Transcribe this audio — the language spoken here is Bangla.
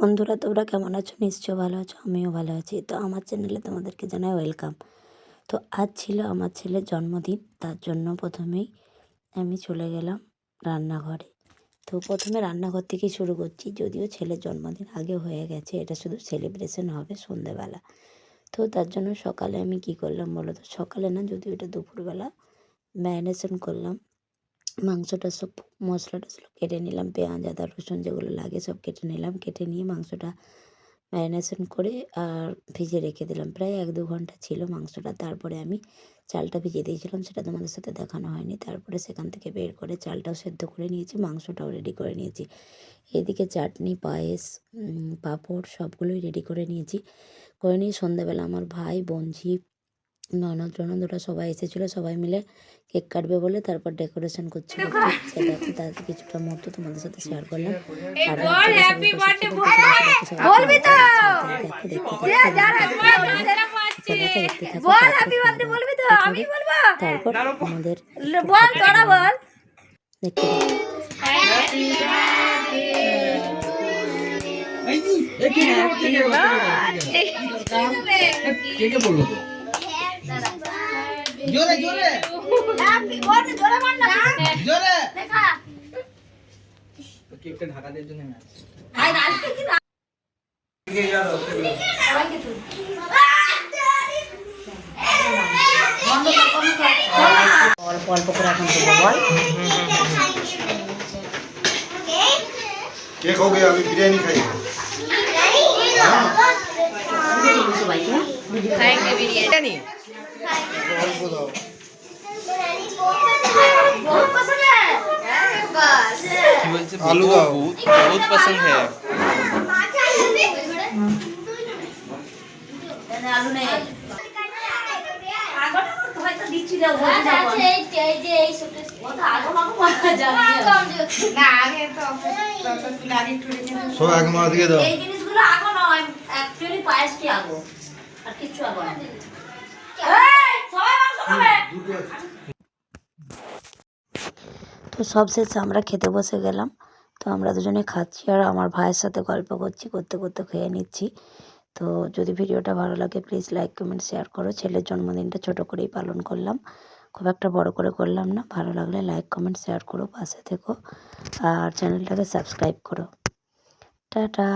বন্ধুরা, তোমরা কেমন আছো? নিশ্চয় ভালো আছো, আমিও ভালো আছি। তো আমার চ্যানেলে তোমাদেরকে জানাই ওয়েলকাম তো আজ ছিল আমার ছেলের জন্মদিন, তার জন্য প্রথমেই আমি চলে গেলাম রান্নাঘরে। তো প্রথমে রান্নাঘর থেকেই শুরু করছি, যদিও ছেলের জন্মদিন আগে হয়ে গেছে, এটা শুধু সেলিব্রেশন হবে সন্ধেবেলা। তো তার জন্য সকালে আমি কি করলাম বলো তো? সকালে না, যদিও এটা দুপুরবেলা ম্যারিনেশন করলাম মাংসটা সব মশলা টশলা কেটে নিলাম, পেঁয়াজ, আদা, রসুন যেগুলো লাগে সব কেটে নিলাম, কেটে নিয়ে মাংসটা ম্যারিনেশন করে আর ভিজে রেখে দিলাম। প্রায় এক দু ঘণ্টা ছিল মাংসটা, তারপরে আমি চালটা ভিজিয়ে দিয়েছিলাম, সেটা তোমাদের সাথে দেখানো হয়নি। তারপরে সেখান থেকে বের করে চালটাও সেদ্ধ করে নিয়েছি, মাংসটাও রেডি করে নিয়েছি। এদিকে চাটনি, পায়েস পাঁপড় সবগুলোই রেডি করে নিয়েছি। করে নিয়ে সন্ধ্যাবেলা আমার ভাই বোনঝি ননদ টনদ ওরা সবাই এসেছিল সবাই মিলে কেক কাটবে বলে তারপর ডেকোরেশন করছিল সেটা তার কিছুটা মুহূর্ত তোমাদের সাথে শেয়ার করলাম আর আমি তো সবাই বসে ছিলাম, বলবি তো বল হ্যাপি বার্থডে বলবি তো আমি বলব তারপর আমাদের বল তোরা বল দেখতে থাকো। কে কে বলল তো জোরে। জোরে জোরে। কেকটা ঢাকা দেওয়ার জন্য আমি আসছি। অল্প অল্প করে এখন দেবো বল কে খাওগে আমি বিরিয়ানি খাই। অল্প দাও কি বলছে আলু দাও বহুত পছন্দ হ্যাঁ সব এক মাস দিয়ে দাও। এই জিনিসগুলো আগো নয় অ্যাকচুয়ালি পায়েসটি আগো। আর কিচ্ছু আগো না তো সব শেষে আমরা খেতে বসে গেলাম। তো আমরা দুজনে খাচ্ছি আর আমার ভাইয়ের সাথে গল্প করছি, করতে করতে খেয়ে নিচ্ছি। তো যদি ভিডিওটা ভালো লাগে প্লিজ লাইক কমেন্ট শেয়ার করো। ছেলের জন্মদিনটা ছোট করেই পালন করলাম। খুব একটা বড় করে করলাম না। ভালো লাগলে লাইক কমেন্ট শেয়ার করো, পাশে থেকো। আর চ্যানেলটাকে সাবস্ক্রাইব করো। টাটা!